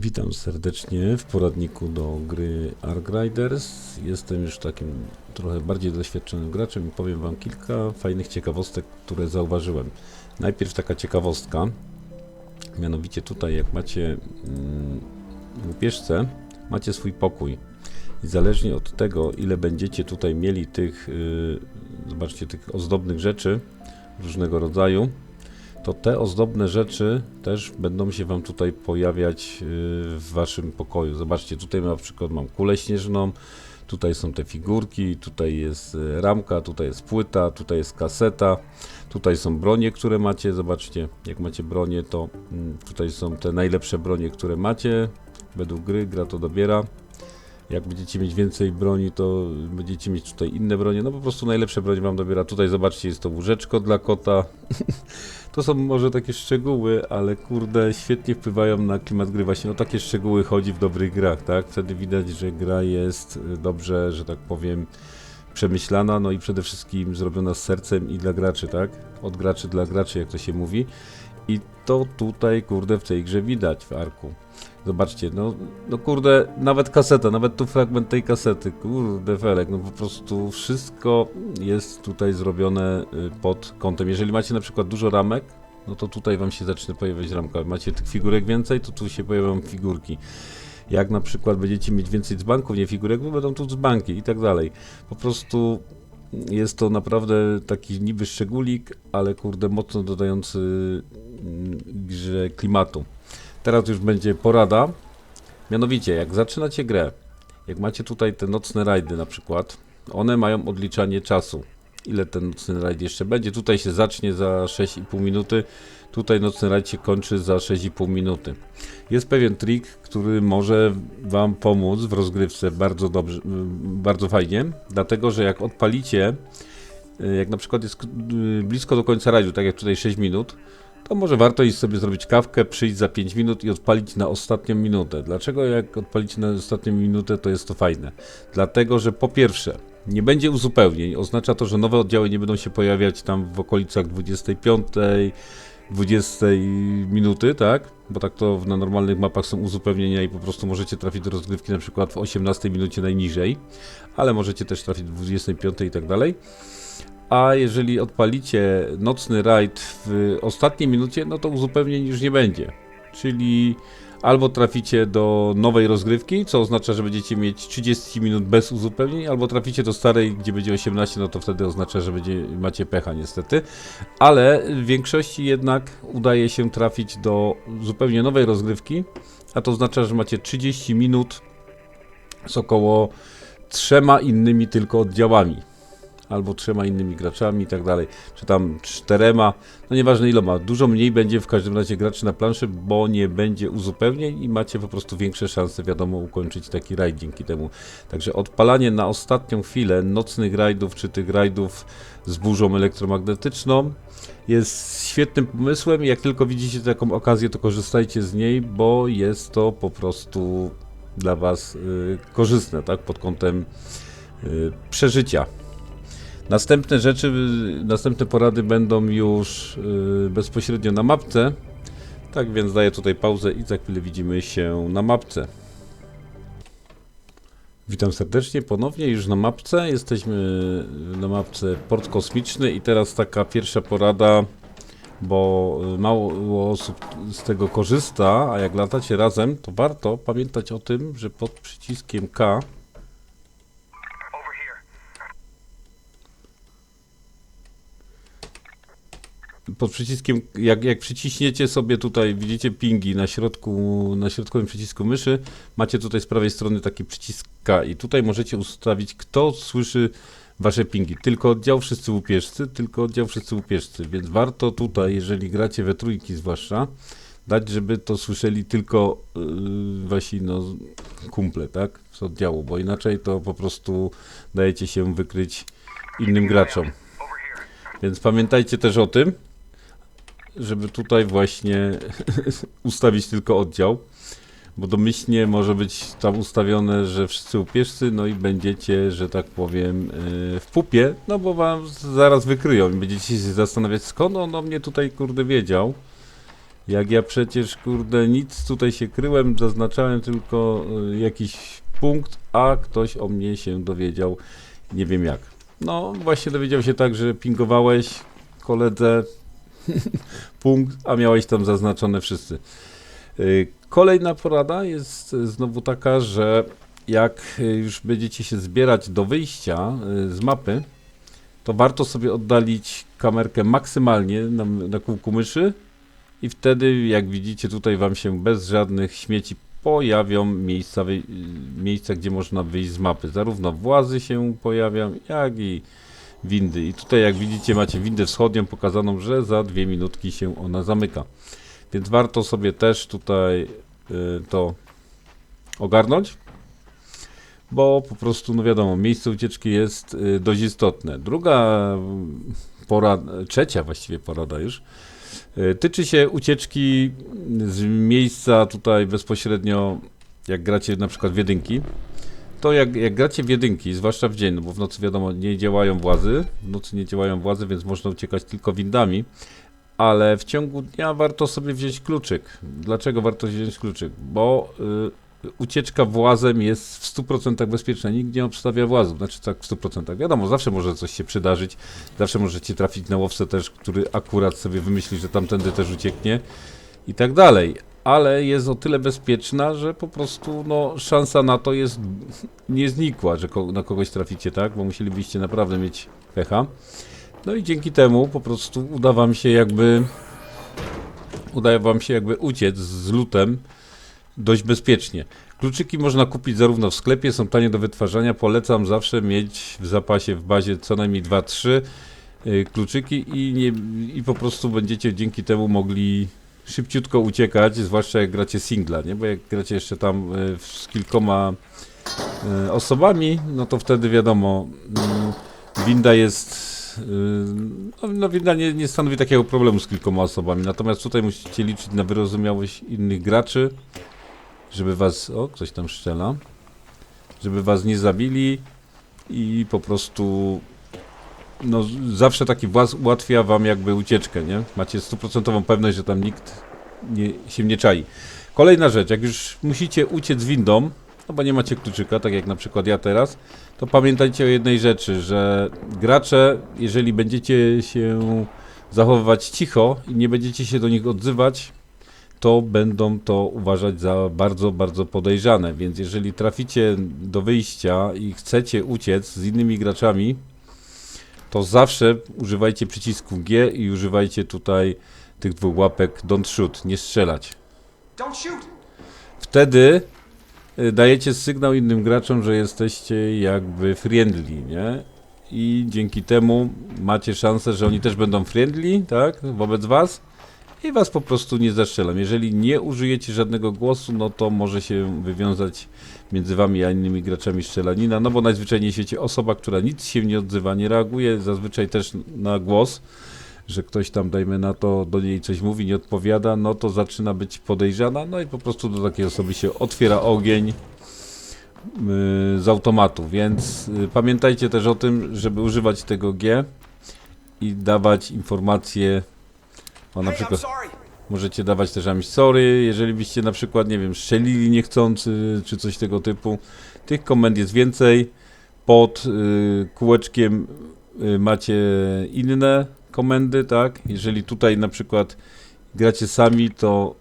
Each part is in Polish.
Witam serdecznie w poradniku do gry Ark Riders. Jestem już takim trochę bardziej doświadczonym graczem i powiem Wam kilka fajnych ciekawostek, które zauważyłem. Najpierw taka ciekawostka, mianowicie tutaj jak macie mm, łupieżce, macie swój pokój. I zależnie od tego, ile będziecie tutaj mieli tych, yy, zobaczcie, tych ozdobnych rzeczy różnego rodzaju, to te ozdobne rzeczy też będą się Wam tutaj pojawiać yy, w Waszym pokoju. Zobaczcie, tutaj na przykład mam kulę śnieżną, tutaj są te figurki, tutaj jest yy, ramka, tutaj jest płyta, tutaj jest kaseta, tutaj są bronie, które macie. Zobaczcie, jak macie bronie, to mm, tutaj są te najlepsze bronie, które macie. Według gry gra to dobiera. Jak będziecie mieć więcej broni, to będziecie mieć tutaj inne bronie. No po prostu najlepsze bronie wam dobiera. Tutaj zobaczcie, jest to łóżeczko dla kota. to są może takie szczegóły, ale kurde, świetnie wpływają na klimat gry. Właśnie o takie szczegóły chodzi w dobrych grach, tak? Wtedy widać, że gra jest y, dobrze, że tak powiem, przemyślana, no i przede wszystkim zrobiona z sercem i dla graczy, tak? Od graczy dla graczy, jak to się mówi. I to tutaj, kurde, w tej grze widać w Arku. Zobaczcie, no, no kurde, nawet kaseta, nawet tu fragment tej kasety, kurde felek, no po prostu wszystko jest tutaj zrobione y, pod kątem. Jeżeli macie na przykład dużo ramek, no to tutaj wam się zacznie pojawiać ramka. Macie tych figurek więcej, to tu się pojawią figurki. Jak na przykład będziecie mieć więcej dzbanków, nie figurek, bo będą tu dzbanki i tak dalej. Po prostu jest to naprawdę taki niby szczególik, ale kurde mocno dodający mm, grze klimatu. Teraz już będzie porada. Mianowicie, jak zaczynacie grę, jak macie tutaj te nocne rajdy na przykład, one mają odliczanie czasu. Ile ten nocny rajd jeszcze będzie? Tutaj się zacznie za 6,5 minuty, tutaj nocny rajd się kończy za 6,5 minuty. Jest pewien trik, który może Wam pomóc w rozgrywce bardzo dobrze, bardzo fajnie, dlatego że jak odpalicie, y, jak na przykład jest y, blisko do końca rajdu, tak jak tutaj 6 minut, to może warto iść sobie zrobić kawkę, przyjść za 5 minut i odpalić na ostatnią minutę. Dlaczego jak odpalicie na ostatnią minutę, to jest to fajne? Dlatego, że po pierwsze, nie będzie uzupełnień, oznacza to, że nowe oddziały nie będą się pojawiać tam w okolicach 25, 20 minuty, tak? Bo tak to na normalnych mapach są uzupełnienia i po prostu możecie trafić do rozgrywki na przykład w 18 minucie najniżej, ale możecie też trafić w 25 i tak dalej. A jeżeli odpalicie nocny rajd w ostatniej minucie, no to uzupełnień już nie będzie. Czyli albo traficie do nowej rozgrywki, co oznacza, że będziecie mieć 30 minut bez uzupełnień, albo traficie do starej, gdzie będzie 18, no to wtedy oznacza, że będzie, macie pecha niestety. Ale w większości jednak udaje się trafić do zupełnie nowej rozgrywki, a to oznacza, że macie 30 minut z około trzema innymi tylko oddziałami albo trzema innymi graczami i tak dalej, czy tam czterema, no nieważne iloma, dużo mniej będzie w każdym razie graczy na planszy, bo nie będzie uzupełnień i macie po prostu większe szanse, wiadomo, ukończyć taki rajd dzięki temu. Także odpalanie na ostatnią chwilę nocnych rajdów, czy tych rajdów z burzą elektromagnetyczną jest świetnym pomysłem jak tylko widzicie taką okazję, to korzystajcie z niej, bo jest to po prostu dla Was y, korzystne, tak, pod kątem y, przeżycia. Następne rzeczy, następne porady będą już y, bezpośrednio na mapce. Tak więc daję tutaj pauzę i za chwilę widzimy się na mapce. Witam serdecznie ponownie już na mapce. Jesteśmy na mapce Port Kosmiczny i teraz taka pierwsza porada, bo y, mało osób z tego korzysta, a jak latacie razem, to warto pamiętać o tym, że pod przyciskiem K pod przyciskiem, jak, jak przyciśniecie sobie tutaj, widzicie pingi na środku, na środkowym przycisku myszy, macie tutaj z prawej strony taki przycisk K i tutaj możecie ustawić, kto słyszy wasze pingi. Tylko oddział wszyscy łupieżcy, tylko oddział wszyscy łupieżcy, więc warto tutaj, jeżeli gracie we trójki zwłaszcza, dać, żeby to słyszeli tylko yy, wasi no, kumple, tak, z oddziału, bo inaczej to po prostu dajecie się wykryć innym graczom. Więc pamiętajcie też o tym, żeby tutaj właśnie ustawić tylko oddział, bo domyślnie może być tam ustawione, że wszyscy upieżcy, no i będziecie, że tak powiem, yy, w pupie, no bo wam zaraz wykryją i będziecie się zastanawiać, skąd on o mnie tutaj, kurde, wiedział, Jak ja przecież, kurde, nic tutaj się kryłem, zaznaczałem tylko y, jakiś punkt, a ktoś o mnie się dowiedział, nie wiem jak. No, właśnie dowiedział się tak, że pingowałeś koledze punkt, a miałeś tam zaznaczone wszyscy. Y, Kolejna porada jest znowu taka, że jak y, już będziecie się zbierać do wyjścia y, z mapy, to warto sobie oddalić kamerkę maksymalnie na, na kółku myszy i wtedy, jak widzicie, tutaj Wam się bez żadnych śmieci pojawią miejsca, miejsca gdzie można wyjść z mapy. Zarówno włazy się pojawią, jak i windy. I tutaj, jak widzicie, macie windę wschodnią pokazaną, że za dwie minutki się ona zamyka. Więc warto sobie też tutaj y, to ogarnąć, bo po prostu, no wiadomo, miejsce ucieczki jest y, dość istotne. Druga porada, trzecia właściwie porada już, y, tyczy się ucieczki z miejsca tutaj bezpośrednio, jak gracie na przykład w jedynki. To jak, jak gracie w jedynki, zwłaszcza w dzień, no bo w nocy wiadomo nie działają włazy, w nocy nie działają włazy, więc można uciekać tylko windami, ale w ciągu dnia warto sobie wziąć kluczyk. Dlaczego warto wziąć kluczyk? Bo y, ucieczka włazem jest w 100% bezpieczna. Nikt nie obstawia włazów, znaczy tak w 100%. Wiadomo, zawsze może coś się przydarzyć, zawsze możecie trafić na łowcę też, który akurat sobie wymyśli, że tamtędy też ucieknie i tak dalej. Ale jest o tyle bezpieczna, że po prostu no, szansa na to jest nieznikła, że ko- na kogoś traficie, tak? Bo musielibyście naprawdę mieć pecha. No i dzięki temu po prostu uda wam się jakby udaje wam się jakby uciec z lutem dość bezpiecznie. Kluczyki można kupić zarówno w sklepie, są tanie do wytwarzania. Polecam zawsze mieć w zapasie w bazie co najmniej 2-3 y, kluczyki i, nie, i po prostu będziecie dzięki temu mogli szybciutko uciekać, zwłaszcza jak gracie singla, nie? Bo jak gracie jeszcze tam y, z kilkoma y, osobami, no to wtedy wiadomo, mm, winda jest Yy, No, no winda nie, nie stanowi takiego problemu z kilkoma osobami, natomiast tutaj musicie liczyć na wyrozumiałość innych graczy, żeby was, o, ktoś tam szczela, żeby was nie zabili i po prostu, no zawsze taki właz ułatwia wam jakby ucieczkę, nie? Macie stuprocentową pewność, że tam nikt nie, się nie czai. Kolejna rzecz, jak już musicie uciec windą, no bo nie macie kluczyka, tak jak na przykład ja teraz, to pamiętajcie o jednej rzeczy, że gracze, jeżeli będziecie się zachowywać cicho i nie będziecie się do nich odzywać, to będą to uważać za bardzo, bardzo podejrzane. Więc jeżeli traficie do wyjścia i chcecie uciec z innymi graczami, to zawsze używajcie przycisku G i używajcie tutaj tych dwóch łapek don't shoot, nie strzelać. Wtedy y, dajecie sygnał innym graczom, że jesteście jakby friendly, nie? I dzięki temu macie szansę, że oni też będą friendly, tak, wobec was i was po prostu nie zastrzelą. Jeżeli nie użyjecie żadnego głosu, no to może się wywiązać między wami a innymi graczami strzelanina, no bo najzwyczajniej w świecie osoba, która nic się nie odzywa, nie reaguje zazwyczaj też na głos, że ktoś tam, dajmy na to, do niej coś mówi, nie odpowiada, no to zaczyna być podejrzana, no i po prostu do takiej osoby się otwiera ogień yy, z automatu, więc yy, pamiętajcie też o tym, żeby używać tego G i dawać informacje, o na Hey, I'm przykład możecie dawać też I'm sorry, jeżeli byście na przykład, nie wiem, strzelili niechcący, czy coś tego typu. Tych komend jest więcej. Pod y, kółeczkiem y, macie inne komendy, tak? Jeżeli tutaj na przykład gracie sami, to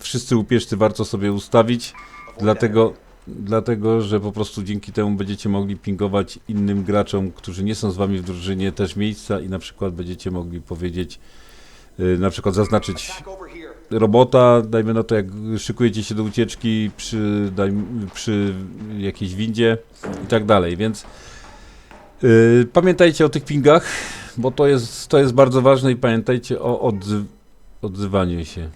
wszyscy łupieżcy warto sobie ustawić, dlatego, dlatego, że po prostu dzięki temu będziecie mogli pingować innym graczom, którzy nie są z wami w drużynie, też miejsca i na przykład będziecie mogli powiedzieć, na przykład zaznaczyć robota, dajmy na to, jak szykujecie się do ucieczki przy, przy jakiejś windzie i tak dalej, więc yy, pamiętajcie o tych pingach, bo to jest, to jest bardzo ważne i pamiętajcie o odzy odzywaniu się.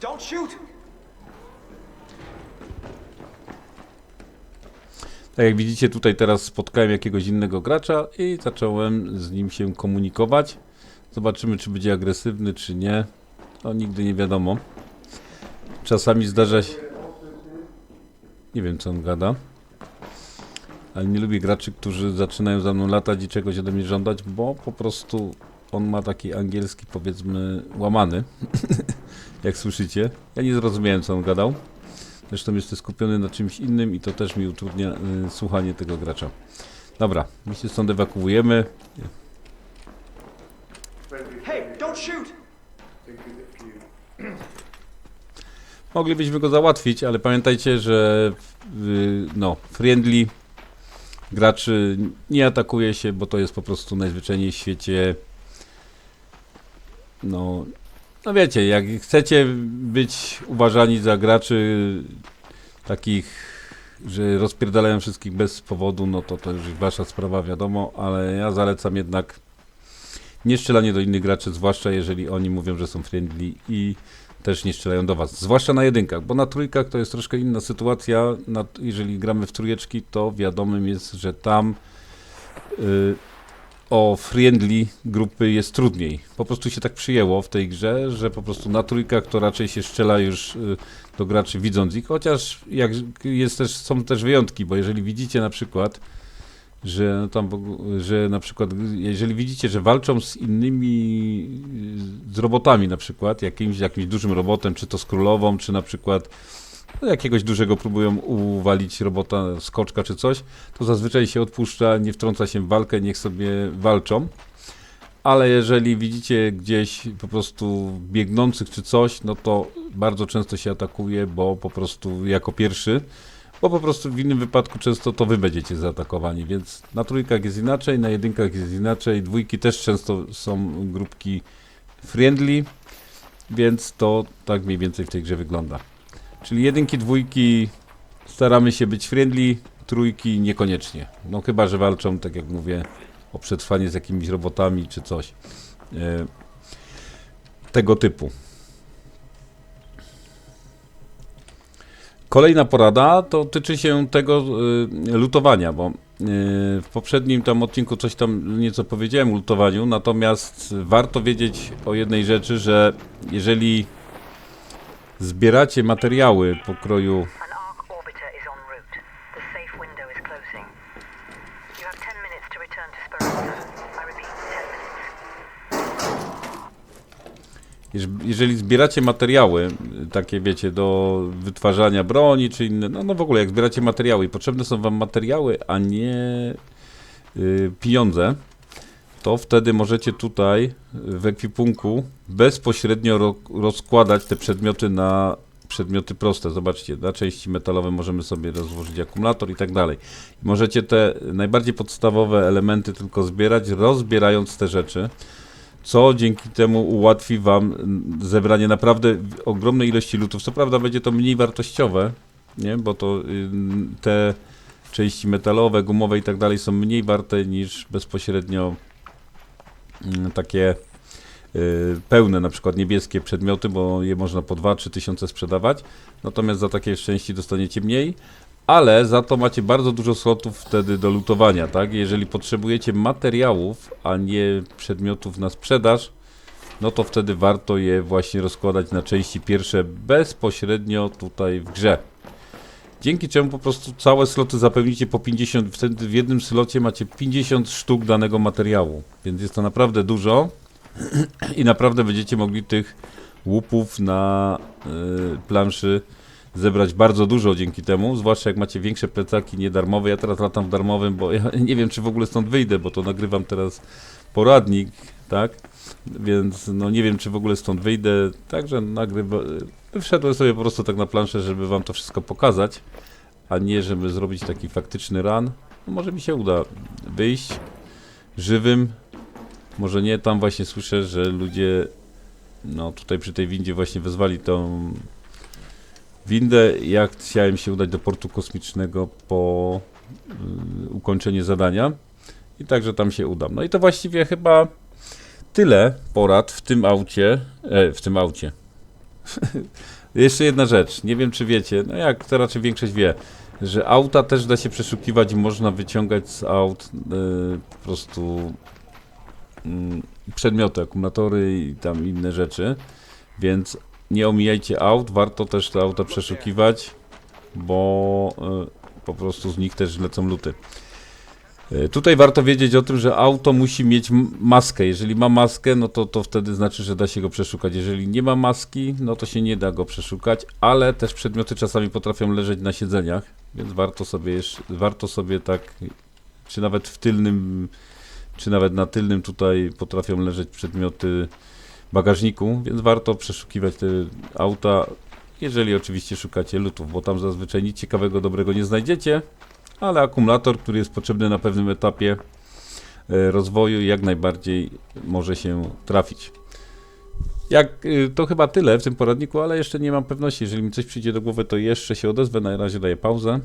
Don't shoot! Tak jak widzicie, tutaj teraz spotkałem jakiegoś innego gracza i zacząłem z nim się komunikować. Zobaczymy, czy będzie agresywny, czy nie. To nigdy nie wiadomo. Czasami zdarza się... Nie wiem, co on gada. ale nie lubię graczy, którzy zaczynają za mną latać i czegoś ode mnie żądać, bo po prostu on ma taki angielski, powiedzmy, łamany, jak słyszycie. Ja nie zrozumiałem, co on gadał. Zresztą jestem skupiony na czymś innym i to też mi utrudnia y, słuchanie tego gracza. Dobra, my się stąd ewakuujemy. Hey, don't shoot! Moglibyśmy go załatwić, ale pamiętajcie, że y, no, friendly graczy nie atakuje się, bo to jest po prostu najzwyczajniej w świecie. No, no wiecie, jak chcecie być uważani za graczy takich, że rozpierdalają wszystkich bez powodu, no to to już wasza sprawa, wiadomo, ale ja zalecam jednak nie strzelanie do innych graczy, zwłaszcza jeżeli oni mówią, że są friendly i też nie strzelają do was. Zwłaszcza na jedynkach, bo na trójkach to jest troszkę inna sytuacja. Jeżeli gramy w trójeczki, to wiadomym jest, że tam y, o friendly grupy jest trudniej. Po prostu się tak przyjęło w tej grze, że po prostu na trójkach to raczej się strzela już y, do graczy widząc ich, chociaż jak jest też, są też wyjątki, bo jeżeli widzicie na przykład że tam, że na przykład, jeżeli widzicie, że walczą z innymi, y, z robotami na przykład, jakimś, jakimś dużym robotem, czy to z królową, czy na przykład jakiegoś dużego próbują uwalić robota, skoczka czy coś, to zazwyczaj się odpuszcza, nie wtrąca się w walkę, niech sobie walczą. Ale jeżeli widzicie gdzieś po prostu biegnących czy coś, no to bardzo często się atakuje, bo po prostu jako pierwszy bo po prostu w innym wypadku często to wy będziecie zaatakowani, więc na trójkach jest inaczej, na jedynkach jest inaczej, dwójki też często są grupki friendly, więc to tak mniej więcej w tej grze wygląda. Czyli jedynki, dwójki staramy się być friendly, trójki niekoniecznie. No chyba, że walczą, tak jak mówię, o przetrwanie z jakimiś robotami czy coś. E, tego typu. Kolejna porada to tyczy się tego y, lutowania, bo y, w poprzednim tam odcinku coś tam nieco powiedziałem o lutowaniu, natomiast warto wiedzieć o jednej rzeczy, że jeżeli zbieracie materiały pokroju An arc orbiter is en route. The safe window is closing. You have 10 minutes to return to Speranza. I repeat, 10 minutes. Jeż- Jeżeli zbieracie materiały, takie wiecie, do wytwarzania broni czy inne, no, no w ogóle jak zbieracie materiały i potrzebne są wam materiały, a nie y, pieniądze, to wtedy możecie tutaj y, w ekwipunku bezpośrednio ro, rozkładać te przedmioty na przedmioty proste. Zobaczcie, na części metalowe możemy sobie rozłożyć akumulator i tak dalej. Możecie te najbardziej podstawowe elementy tylko zbierać, rozbierając te rzeczy co dzięki temu ułatwi Wam mm, zebranie naprawdę ogromnej ilości lutów. Co prawda będzie to mniej wartościowe, nie? bo to ym, te części metalowe, gumowe i tak dalej są mniej warte niż bezpośrednio takie y, pełne, na przykład niebieskie przedmioty, bo je można po 2-3 tysiące sprzedawać. Natomiast za takie części dostaniecie mniej. Ale za to macie bardzo dużo slotów wtedy do lutowania, tak? Jeżeli potrzebujecie materiałów, a nie przedmiotów na sprzedaż, no to wtedy warto je właśnie rozkładać na części pierwsze bezpośrednio tutaj w grze. Dzięki czemu po prostu całe sloty zapełnicie po 50, wtedy w jednym slocie macie 50 sztuk danego materiału, więc jest to naprawdę dużo i naprawdę będziecie mogli tych łupów na y, planszy zebrać bardzo dużo dzięki temu, zwłaszcza jak macie większe plecaki niedarmowe. Ja teraz latam w darmowym, bo ja nie wiem, czy w ogóle stąd wyjdę, bo to nagrywam teraz poradnik, tak? Więc no nie wiem, czy w ogóle stąd wyjdę. Także nagrywa... Wszedłem sobie po prostu tak na planszę, żeby wam to wszystko pokazać, a nie żeby zrobić taki faktyczny run. No może mi się uda wyjść żywym. Może nie, tam właśnie słyszę, że ludzie no tutaj przy tej windzie właśnie wezwali tą windę. Ja chciałem się udać do portu kosmicznego po y, ukończeniu zadania i także tam się udam. No i to właściwie chyba tyle porad w tym aucie, e, w tym aucie. Jeszcze jedna rzecz, nie wiem czy wiecie, no jak to raczej większość wie, że auta też da się przeszukiwać i można wyciągać z aut y, po prostu mm, przedmioty, akumulatory i tam inne rzeczy, więc nie omijajcie aut, warto też te auta przeszukiwać, bo po prostu z nich też lecą luty. E, Tutaj warto wiedzieć o tym, że auto musi mieć maskę. Jeżeli ma maskę, no to, to wtedy znaczy, że da się go przeszukać. Jeżeli nie ma maski, no to się nie da go przeszukać, ale też przedmioty czasami potrafią leżeć na siedzeniach, więc warto sobie, jeszcze, warto sobie tak, czy nawet w tylnym, czy nawet na tylnym tutaj potrafią leżeć przedmioty bagażniku, więc warto przeszukiwać te auta, jeżeli oczywiście szukacie lutów, bo tam zazwyczaj nic ciekawego, dobrego nie znajdziecie, ale akumulator, który jest potrzebny na pewnym etapie e, rozwoju, jak najbardziej może się trafić. Jak, y, to chyba tyle w tym poradniku, ale jeszcze nie mam pewności. Jeżeli mi coś przyjdzie do głowy, to jeszcze się odezwę. Na razie daję pauzę.